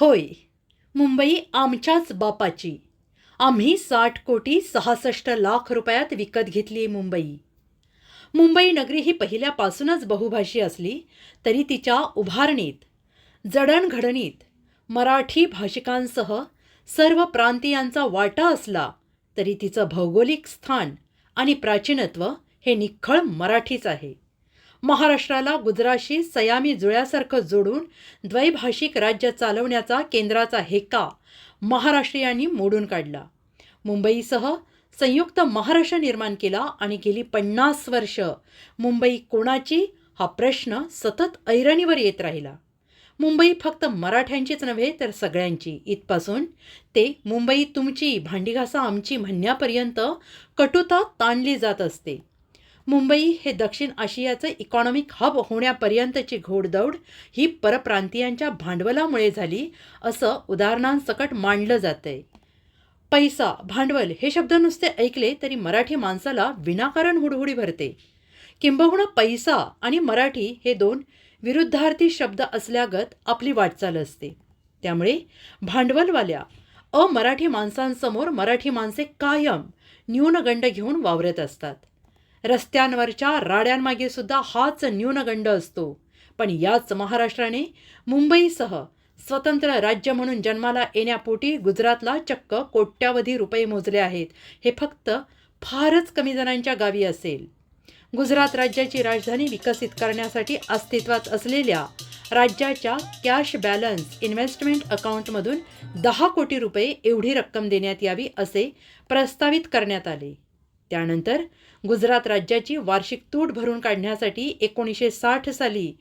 होय मुंबई आमच्याच बापाची. आम्ही साठ कोटी सहासष्ट लाख रुपयात विकत घेतली मुंबई. मुंबई नगरी ही पहिल्यापासूनच बहुभाषी असली तरी तिच्या उभारणीत जडणघडणीत मराठी भाषिकांसह सर्व प्रांतीयांचा वाटा असला तरी तिचं भौगोलिक स्थान आणि प्राचीनत्व हे निखळ मराठीच आहे. महाराष्ट्राला गुजराशी सयामी जुळ्यासारखं जोडून द्वैभाषिक राज्य चालवण्याचा केंद्राचा हेका महाराष्ट्रीयांनी मोडून काढला. मुंबईसह संयुक्त महाराष्ट्र निर्माण केला आणि गेली पन्नास वर्ष मुंबई कोणाची हा प्रश्न सतत ऐरणीवर येत राहिला. मुंबई फक्त मराठ्यांचीच नव्हे तर सगळ्यांची. इथपासून ते मुंबई तुमची भांडीघासा आमची म्हणण्यापर्यंत कटुता ताणली जात असते. मुंबई हे दक्षिण आशियाचं इकॉनॉमिक हब होण्यापर्यंतची घोडदौड ही परप्रांतीयांच्या भांडवलामुळे झाली असं उदाहरणांसकट मांडलं जातंय. पैसा भांडवल हे शब्द नुसते ऐकले तरी मराठी माणसाला विनाकारण हुडहुडी भरते. किंबहुना पैसा आणि मराठी हे दोन विरुद्धार्थी शब्द असल्यागत आपली वाटचाल असते. त्यामुळे भांडवलवाल्या अमराठी माणसांसमोर मराठी माणसे कायम न्यूनगंड घेऊन वावरत असतात. रस्त्यांवरच्या राड्यांमागे सुद्धा हाच न्यूनगंड असतो. पण याच महाराष्ट्राने मुंबईसह स्वतंत्र राज्य म्हणून जन्माला येण्यापोटी गुजरातला चक्क कोट्यावधी रुपये मोजले आहेत. हे फक्त फारच कमी जणांच्या गावी असेल. गुजरात राज्याची राजधानी विकसित करण्यासाठी अस्तित्वात असलेल्या राज्याच्या कॅश बॅलन्स इन्व्हेस्टमेंट अकाउंटमधून दहा कोटी रुपये एवढी रक्कम देण्यात यावी असे प्रस्तावित करण्यात आले. त्यानंतर गुजरात राज्याची वार्षिक तूट भरून काढण्यासाठी एकोणीसशे साठ साली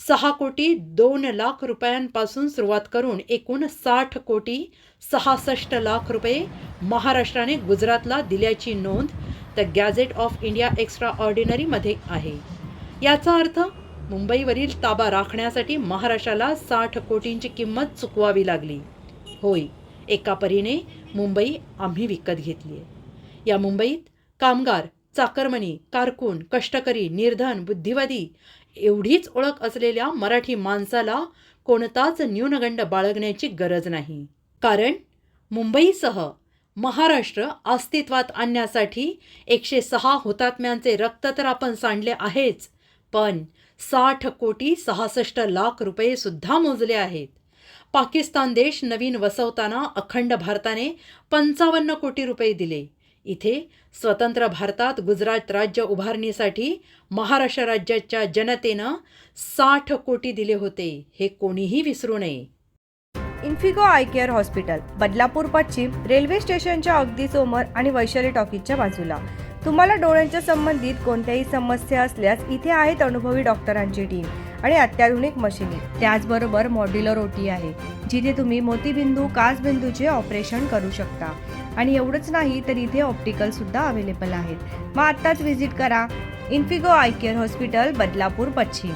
सहा कोटी दोन लाख रुपयांपासून सुरुवात करून एकूण साठ कोटी सहासष्ट लाख रुपये महाराष्ट्राने गुजरातला दिल्याची नोंद the gazette of India extra ऑर्डिनरीमध्ये आहे. याचा अर्थ मुंबईवरील ताबा राखण्यासाठी महाराष्ट्राला साठ कोटींची किंमत चुकवावी लागली. होय एका परीने मुंबई आम्ही विकत घेतली आहे या मुंबईत कामगार चाकरमणी कारकून कष्टकरी निर्धन बुद्धिवादी एवढीच ओळख असलेल्या मराठी माणसाला कोणताच न्यूनगंड बाळगण्याची गरज नाही. कारण मुंबईसह महाराष्ट्र अस्तित्वात आणण्यासाठी एकशे सहा हुतात्म्यांचे रक्त तर आपण सांडले आहेच पण साठ कोटी सहासष्ट लाख रुपये सुद्धा मोजले आहेत. पाकिस्तान देश नवीन वसवताना अखंड भारताने पंचावन्न कोटी रुपये दिले. इथे स्वतंत्र भारतात गुजरात राज्य उभारणीसाठी महाराष्ट्र राज्याच्या जनतेनं साठ कोटी दिले होते. हे कोणीही विसरू नये. Infigo eye care hospital Badlapur पश्चिम रेल्वे स्टेशनच्या अगदी समोर आणि वैशाली टॉकीजच्या बाजूला. तुम्हाला डोळ्यांच्या संबंधित कोणत्याही समस्या असल्यास इथे आहेत अनुभवी डॉक्टरांची टीम आणि अत्याधुनिक मशिनी. त्याचबरोबर मॉड्युलर ओटी आहे जिथे तुम्ही मोतीबिंदू काचबिंदूचे ऑपरेशन करू शकता. आणि एवढंच नाही तर इथे ऑप्टिकल सुद्धा अवेलेबल आहेत. मग आत्ताच व्हिजिट करा. Infigo eye care hospital Badlapur पश्चिम.